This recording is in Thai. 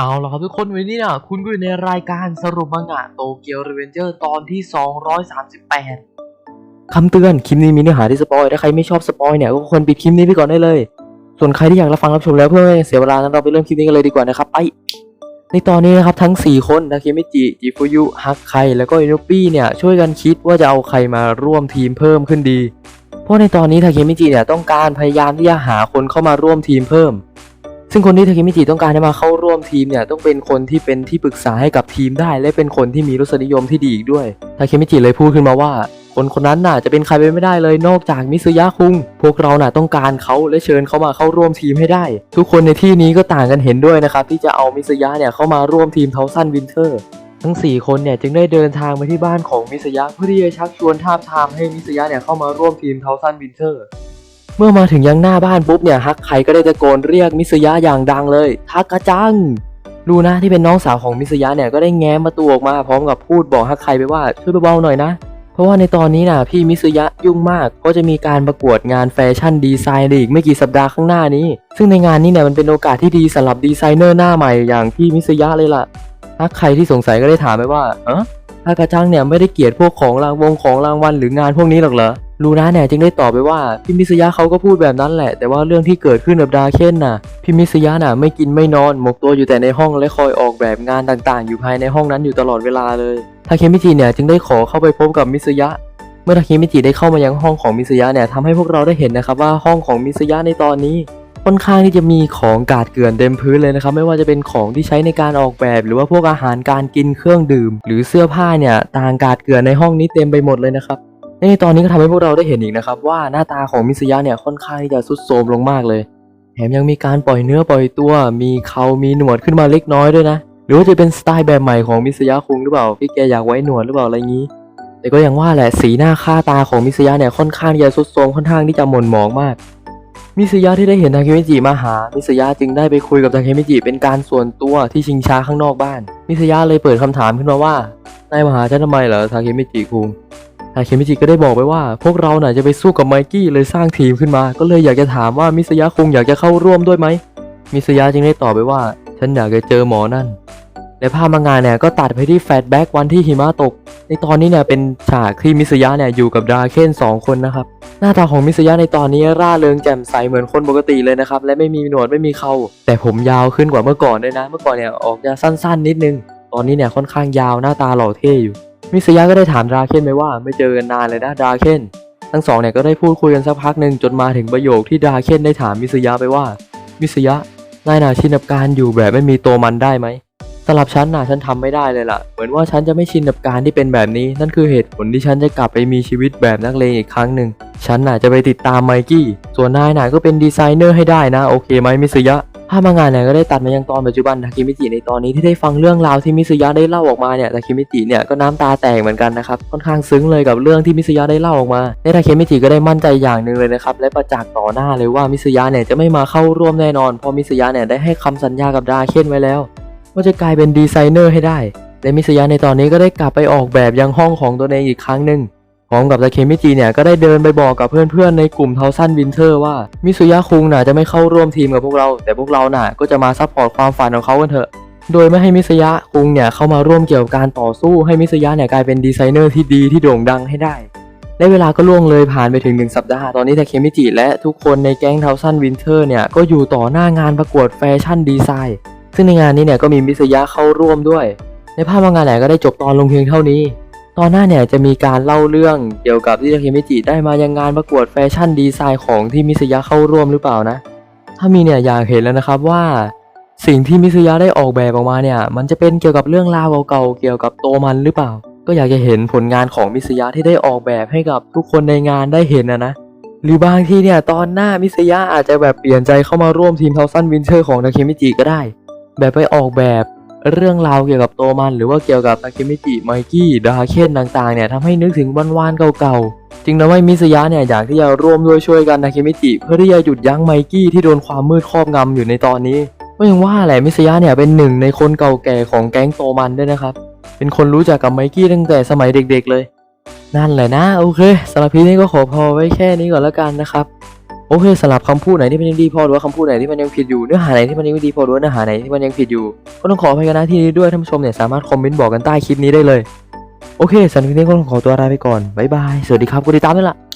เอาละครับทุกคนวันนี้นี่ยคุณก็อยู่ในรายการสรุปมังงะโตเกียวรีเวนเจอร์ตอนที่ 238 คำเตือน คลิปนี้มีเนื้อหาที่สปอย ถ้าใครไม่ชอบสปอยเนี่ยก็ควรปิดคลิปนี้ไปก่อนได้เลย ส่วนใครที่อยากรับฟังรับชมแล้วเพื่อไม่ให้เสียเวลานั้นเราไปเริ่มคลิปนี้กันเลยดีกว่านะครับ ไป ในตอนนี้นะครับทั้ง 4 คนนาเคมิจิจิฟุยุฮักไคแล้วก็อินุปี้เนี่ยช่วยกันคิดว่าจะเอาใครมาร่วมทีมเพิ่มขึ้นดี เพราะในตอนนี้ทาเคมิจิเนี่ยต้องการพยายามที่จะหาคนเข้ามาร่วมทีมเพิ่ม ซึ่งคนที่ทาเคมิจิต้องการให้มาเข้าร่วมทีมเนี่ยต้องเป็นคนที่เป็นที่ปรึกษาให้กับทีมได้ และเป็นคนที่มีรสนิยมที่ดีอีกด้วยทาเคมิจิเลยพูดขึ้นมาว่า คนคนนั้นน่ะจะเป็นใครไปไม่ได้เลยนอกจากมิซึยะคุงพวกเราน่ะต้องการเขาและเชิญเขามาเข้าร่วมทีมให้ได้ ทุกคนในที่นี้ก็ต่างกันเห็นด้วยนะครับที่จะเอามิซึยะเนี่ยเข้ามาร่วมทีมเทาซันวินเทอร์ทั้ง 4 คนเนี่ยจึงได้เดินทางไปที่บ้านของมิสยะเพื่อที่จะชักชวนทาบทามให้มิสยะเนี่ยเข้ามาร่วมทีมเทาซันวินเทอร์ เมื่อมาถึงยังหน้าบ้านปุ๊บเนี่ยฮักไคก็ได้ตะโกนเรียกมิสยะอย่างดังเลยทักกะจังลูนะที่เป็นน้องสาวของมิสยะเนี่ยก็ได้แง้มประตูออกมาพร้อมกับพูดบอกฮักไคไปว่าช่วยเบาๆหน่อยนะ เพราะว่าในตอนนี้น่ะพี่มิสยะยุ่งมากเพราะจะมีการประกวดงานแฟชั่นดีไซน์อีกไม่กี่สัปดาห์ข้างหน้านี้ ซึ่งในงานนี้เนี่ยมันเป็นโอกาสที่ดีสำหรับดีไซเนอร์หน้าใหม่อย่างพี่มิสยะเลยล่ะถ้าใครที่สงสัยก็ได้ถามไปว่าเออถ้ากระจังเนี่ยไม่ได้เกลียดพวกของรางวงของรางวัลหรืองานพวกนี้หรอกเหรอ ลูน่าเนี่ยจึงได้ตอบไปว่าพี่มิสยะเขาก็พูดแบบนั้นแหละ แต่ว่าเรื่องที่เกิดขึ้นกับดาเคนน่ะพี่มิสยะน่ะไม่กินไม่นอนหมกตัวอยู่แต่ในห้องและคอยออกแบบงานต่างๆ อยู่ภายในห้องนั้นอยู่ตลอดเวลาเลยทาเคมิจิเนี่ยจึงได้ขอเข้าไปพบกับมิสยะ เมื่อทาเคมิจิได้เข้ามายังห้องของมิสยะเนี่ยทำให้พวกเราได้เห็นนะครับว่าห้องของมิสยะในตอนนี้ค่อนข้างที่จะมีของกาดเกลื่อนเต็มพื้นเลยนะครับ ไม่ว่าจะเป็นของที่ใช้ในการออกแบบ หรือว่าพวกอาหารการกินเครื่องดื่ม หรือเสื้อผ้าเนี่ยต่างกาดเกลื่อนในห้องนี้เต็มไปหมดเลยนะครับ ในตอนนี้ก็ทำให้พวกเราได้เห็นอีกนะครับว่าหน้าตาของมิสยะเนี่ยค่อนข้างที่จะทรุดโทรมลงมากเลย แถมยังมีการปล่อยเนื้อปล่อยตัว มีเขามีหนวดขึ้นมาเล็กน้อยด้วยนะ หรือว่าจะเป็นสไตล์แบบใหม่ของมิสยะคุงหรือเปล่าที่แกอยากไว้หนวดหรือเปล่าอะไรงี้ แต่ก็อยังว่าแหละสีหน้าค่าตาของมิสยะเนี่ยค่อนข้างที่จะทรุดโทรมค่อนข้างที่จะหม่นหมองมาก มิสยะที่ได้เห็นทาเคมิจิมาหา มิสยะจึงได้ไปคุยกับทาเคมิจิเป็นการส่วนตัวที่ชิงช้าข้างนอกบ้าน มิสยะเลยเปิดคำถามขึ้นมาว่านายมาหาฉันทำไมเหรอทาเคมิจิคุง ทาเคมิจิก็ได้บอกไปว่า พวกเราน่ะจะไปสู้กับไมกี้เลยสร้างทีมขึ้นมา ก็เลยอยากจะถามว่ามิสยะคงอยากจะเข้าร่วมด้วยไหมมิสยะจึงได้ตอบไปว่า ฉันอยากจะเจอหมอนั่น และภาพมางานเนี่ยก็ตัดไปที่แฟลชแบ็กวันที่หิมะตก ในตอนนี้เนี่ยเป็นฉากที่มิสยะเนี่ยอยู่กับดราเคนสองคนนะครับ หน้าตาของมิสยะในตอนนี้ร่าเริงแจ่มใสเหมือนคนปกติเลยนะครับ และไม่มีหนวดไม่มีเขาแต่ผมยาวขึ้นกว่าเมื่อก่อนด้วยนะ เมื่อก่อนเนี่ยออกจะสั้น ๆ นิดนึง ตอนนี้เนี่ยค่อนข้างยาวหน้าตาหล่อเท่อยู่ มิสยะก็ได้ถามดราเคนไปว่าไม่เจอกันนานเลยนะดราเคนทั้งสองเนี่ยก็ได้พูดคุยกันสักพักหนึ่งจนมาถึงประโยคที่ดราเคนได้ถามมิสยะไปว่า มิสยะนายน่าชินกับการอยู่แบบไม่มีตัวมันได้ไหมสำหรับฉันน่ะฉันทำไม่ได้เลยล่ะ เหมือนว่าฉันจะไม่ชินกับการที่เป็นแบบนี้ นั่นคือเหตุผลที่ฉันจะกลับไปมีชีวิตแบบนักเลงอีกครั้งหนึ่งฉันน่ะจะไปติดตามไมกี้ส่วนนายน่ะก็เป็นดีไซเนอร์ให้ได้นะโอเคไหมมิสยะ ภาพมางานเนี่ยก็ได้ตัดมายังตอนปัจจุบันทาคิมิจิในตอนนี้ที่ได้ฟังเรื่องราวที่มิสยะได้เล่าออกมาเนี่ยทาคิมิจิเนี่ยก็น้ำตาแตกเหมือนกันนะครับค่อนข้างซึ้งเลยกับเรื่องที่มิสยะได้เล่าออกมาและทาคิมิจิก็ได้มั่นใจอย่างหนึ่งเลยนะครับและประจักษ์ต่อหน้าเลยว่ามิสยะเนี่ยจะไม่มาเข้าร่วมแน่นอนเพราะมิสยะเนี่ยได้ให้คำสัญญากับดาเคนไว้แล้ว ว่าจะกลายเป็นดีไซเนอร์ให้ได้และมิสยะในตอนนี้ก็ได้กลับไปออกแบบยังห้องของตัวเองอีกครั้งหนึ่ง พร้อมกับตาเคมิจิเนี่ยก็ได้เดินไปบอกกับเพื่อนๆในกลุ่มเทาซันวินเทอร์ว่ามิสุยะคุงน่ะจะไม่เข้าร่วมทีมกับพวกเรา แต่พวกเราน่ะก็จะมาซัพพอร์ตความฝันของเขากันเถอะ โดยไม่ให้มิสยะคุงเนี่ยเข้ามาร่วมเกี่ยวกับการต่อสู้ให้มิสยะเนี่ยกลายเป็นดีไซเนอร์ที่ดีที่โด่งดังให้ได้และเวลาก็ล่วงเลยผ่านไปถึงหนึ่งสัปดาห์ ตอนนี้ทาเคมิจิและทุกคนในแก๊งเทาซันวินเทอร์เนี่ยก็อยู่ต่อหน้างานประกวดแฟชั่นดีไซน์ ซึ่งในงานนี้เนี่ยก็มีมิสยะเข้าร่วมด้วย ในภาพบางงานไหนก็ได้จบตอนลงเพียงเท่านี้ ตอนหน้าเนี่ยจะมีการเล่าเรื่องเกี่ยวกับที่เคมิจิได้มายังงานประกวดแฟชั่นดีไซน์ของที่มิสยะเข้าร่วมหรือเปล่านะ ถ้ามีเนี่ยอยากเห็นแล้วนะครับว่า สิ่งที่มิสยะได้ออกแบบออกมาเนี่ยมันจะเป็นเกี่ยวกับเรื่องราวเก่าๆเกี่ยวกับโตมันหรือเปล่า ก็อยากจะเห็นผลงานของมิสยะที่ได้ออกแบบให้กับทุกคนในงานได้เห็นนะนะหรือบางทีเนี่ยตอนหน้ามิสยะอาจจะแบบเปลี่ยนใจเข้ามาร่วมทีมเทาซันวินเทอร์ของทาเคมิจิก็ได้ แบบไปออกแบบ เรื่องราวเกี่ยวกับโตมันหรือว่าเกี่ยวกับทาเคมิจิไมกี้ดาเคนต่างๆเนี่ยทำให้นึกถึงวันวานๆเก่าๆจึงทำให้มิสยะเนี่ยอยากที่จะร่วมด้วยช่วยกันทาเคมิจิเพื่อที่จะหยุดยั้งไมกี้ที่โดนความมืดครอบงำอยู่ในตอนนี้ก็ยังว่าแหละมิสยะเนี่ยเป็นหนึ่งในคนเก่าแก่ของแก๊งโตมันด้วยนะครับ เป็นคนรู้จักกับไมกี้ตั้งแต่สมัยเด็กๆเลย นั่นแหละนะโอเคสำหรับพีนี้ก็ขอพอไว้แค่นี้ก่อนแล้วกันนะครับ โอเคสำหรับคำพูดไหนที่มันยังดีพอหรือว่าคำพูดไหนที่มันยังผิดอยู่เนื้อหาไหนที่มันยังไม่ดีพอหรือว่าเนื้อหาไหนที่มันยังผิดอยู่ก็ต้องขออภัยกันนะที่นี้ด้วยท่านผู้ชมเนี่ยสามารถคอมเมนต์บอกกันใต้คลิปนี้ได้เลยโอเคสำหรับคลิปนี้ก็ต้องขอตัวลาไปก่อนบ๊ายบายสวัสดีครับกดติดตามด้วยล่ะ